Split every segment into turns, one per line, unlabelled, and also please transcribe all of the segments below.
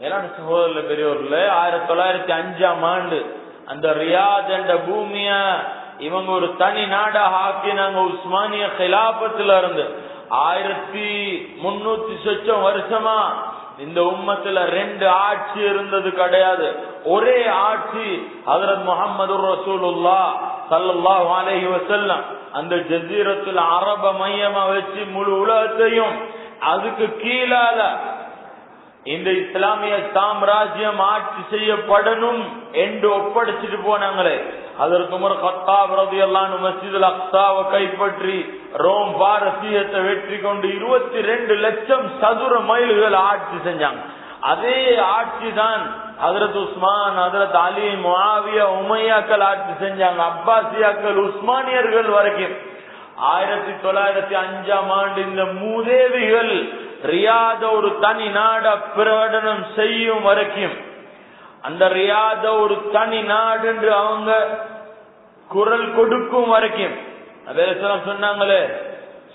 மேலான சகோதரர்ல பெரியவர்ல ஆயிரத்தி தொள்ளாயிரத்தி அஞ்சாம் ஆண்டு அந்த ரியாத் என்ற பூமிய இவங்க ஒரு தனி நாடாக ஆக்கினாங்க உஸ்மானிய கிலாபத்துல இருந்து ஆயிரத்தி முன்னூத்தி சொச்சம் வருஷமா இந்த உம்மத்துல ரெண்டு ஆட்சி இருந்தது கிடையாது. ஒரே ஆட்சி ஹதரத் முகமது ரசூலுல்லா சல்லா அலைஹி வசல்லம் அந்த ஜசீரத்துல அரப மையமா வச்சு முழு உலகத்தையும் அதுக்கு கீழால இந்த இஸ்லாமிய சாம்ராஜ்யம் ஆட்சி செய்யப்படணும் என்று ஒப்படைச்சிட்டு போனாங்களே. அதற்கு உமர் கத்தாப் எல்லாம் மஸ்ஜிதுல் கைப்பற்றி ரோம் பாரசீகத்தை வெற்றி கொண்டு இருபத்தி ரெண்டு லட்சம் சதுர மைல்கள் ஆட்சி செஞ்சாங்க. அதே ஆட்சி தான் ஹதரத் உஸ்மான் ஹதரத் அலி முஆவியா உமையாக்கள் ஆட்சி செஞ்சாங்க. அப்பாசியாக்கள் உஸ்மானியர்கள் வரைக்கும். ஆயிரத்தி தொள்ளாயிரத்தி அஞ்சாம் ஆண்டு இந்த மூதேவிகள் ரியாத ஒரு தனி நாட பிரகடனம் செய்யும் வரைக்கும் அந்த ரியாத ஒரு தனி நாடு என்று அவங்க குரல் கொடுக்கும் வரைக்கும் அதே சொன்னாங்களே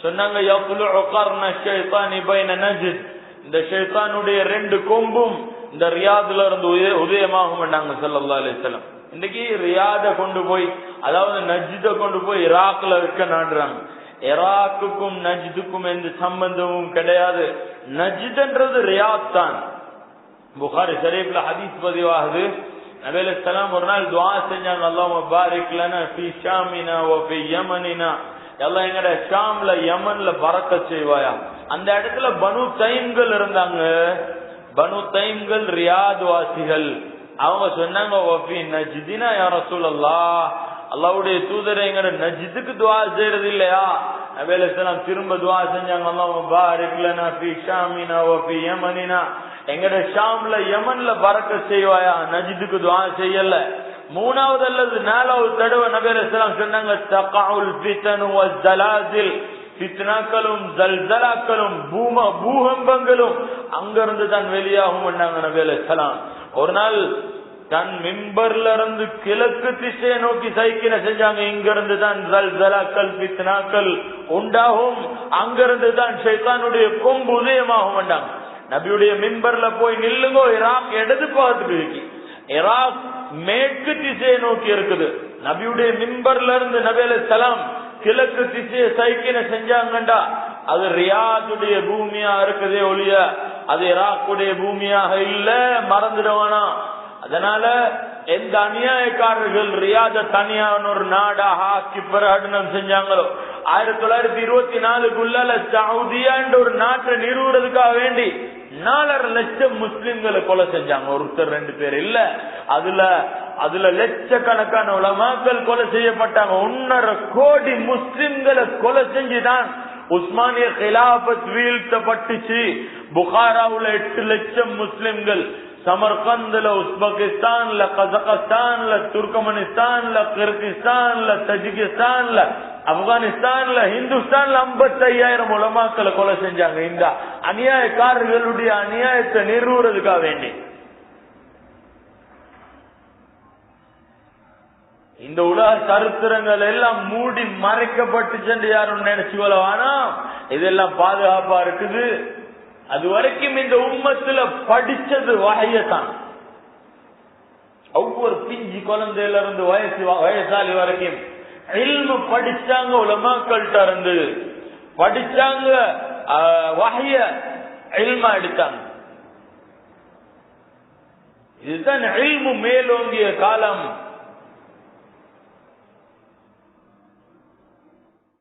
சொன்னாங்க யக்லுஉ கர்ன ஷைத்தானி பைன நஜ்த் இந்த ஷைத்தானுடைய ரெண்டு கொம்பும் இந்த ரியாதுல இருந்து உதய- உதயமாகும் நாங்க ஸல்லல்லாஹு அலைஹி வஸல்லம். இன்னைக்கு ரியாத கொண்டு போய் அதாவது நஜ்த கொண்டு போய் ஈராக்ல வைக்க நாடுறாங்க. எராக்குக்கும் நஜ்துக்கும் எந்த சம்பந்தமும் கிடையாது. நஜ்துன்றது ரியாத் தான் புகாரி ஷரீஃப்ல ஹதீஸ் பதிவாகுது. நபி ஒரு நாள் துவா செஞ்சாங்க அல்லாம பாரிக் ஷாமினா வ யமனினா. எல்லாம் எங்கட ஷாம்ல யமன்ல பறக்க செய்வாயா? அந்த இடத்துல பனு தைம்கள் இருந்தாங்க. பனு தைம்கள் ரியாத் வாசிகள். அவங்க சொன்னாங்க ஓபி நஜிதினா நஜ்தினா யா அல்லாஹ்வுடைய தூதரை எங்கட நஜ்துக்கு துவா செய்யறது இல்லையா நபி திரும்ப துவா செஞ்சாங்க. அல்லாஹ்வும்ம பாரிக் லனா ஃபீ ஷாமினா வ ஃபீ யமனினா. எங்கட ஷாம்ல யமன்ல பறக்க செய்வாயா? நஜிதுக்கு துவா செய்யல. மூணாவது அல்லது நாலாவது தடவை நபி அலைஹிஸ்ஸலாம் சொன்னாங்க தகவுல் ஃபிதனு வஸ்ஸலாசில் ஃபித்னாக்களும் ஜல்சலாக்களும் பூம பூகம்பங்களும் அங்கிருந்து தான் வெளியாகும் பண்ணாங்க நபி ஒரு நாள் தன் மிம்பர்ல இருந்து கிழக்கு திசையை நோக்கி சைக்கிள செஞ்சாங்க. இங்க இருந்து தான் ஜல்சலாக்கள் உண்டாகும். அங்கிருந்து தான் ஷைத்தானுடைய கொம்பு உதயமாகும் பண்ணாங்க நபியுடைய மிம்பர்ல போய் நில்லுங்கோ இராக் இடது பக்கத்துக்கு இருக்கு. இராக் மேற்கு திசையை நோக்கி இருக்குது. நபியுடைய மிம்பர்ல இருந்து நபேல ஸ்தலம் கிழக்கு திசையை சைக்கின செஞ்சாங்கண்டா. அது ரியாதுடைய பூமியா இருக்குதே ஒழிய அது இராக்குடைய பூமியாக இல்ல மறந்துடுவானா? அதனால எந்த அநியாயக்காரர்கள் ரியாத தனியான ஒரு நாடாக ஹாக்கி பிரகடனம் செஞ்சாங்களோ ஆயிரத்தி தொள்ளாயிரத்தி இருபத்தி நாலுக்குள்ள சவுதியா என்ற ஒரு நாட்டை நிறுவுறதுக்காக வேண்டி நாலரை லட்சம் முஸ்லிம்களை கொலை செஞ்சாங்க. ஒருத்தர் ரெண்டு பேர் இல்ல. அதுல அதுல லட்சக்கணக்கான உலமாக்கள் கொலை செய்யப்பட்டாங்க. ஒன்னரை கோடி முஸ்லிம்களை கொலை செஞ்சுதான் உஸ்மானிய கிலாபத் வீழ்த்தப்பட்டுச்சு. புகாராவுல எட்டு லட்சம் முஸ்லிம்கள் சமர்கந்துல உஸ்பெகிஸ்தான்ல கசகஸ்தான்ல துர்கமனிஸ்தான்ல கிர்கிஸ்தான்ல தஜிகிஸ்தான்ல ஆப்கானிஸ்தான்ல ஹிந்துஸ்தான்ல ஐம்பத்தி ஐயாயிரம் உலமாக்களை கொலை செஞ்சாங்க. இந்த அநியாயக்காரர்களுடைய அநியாயத்தை நிறுவுறதுக்காக வேண்டி. இந்த உலக சரித்திரங்கள் எல்லாம் மூடி மறைக்கப்பட்டு சென்று யாரும் நினைச்சு கொள்ளவானா இதெல்லாம் பாதுகாப்பா இருக்குது. அது வரைக்கும் இந்த உம்மத்துல படிச்சது வகையத்தான். ஒவ்வொரு பிஞ்சு குழந்தையில இருந்து வயசு வயசாலி வரைக்கும் இல்மு படிச்சாங்க உலமாக்கள்கிட்ட இருந்து படிச்சாங்க ஆஹ், வகைய இல்மா எடுத்தாங்க. இதுதான் இல்மு மேலோங்கிய காலம்.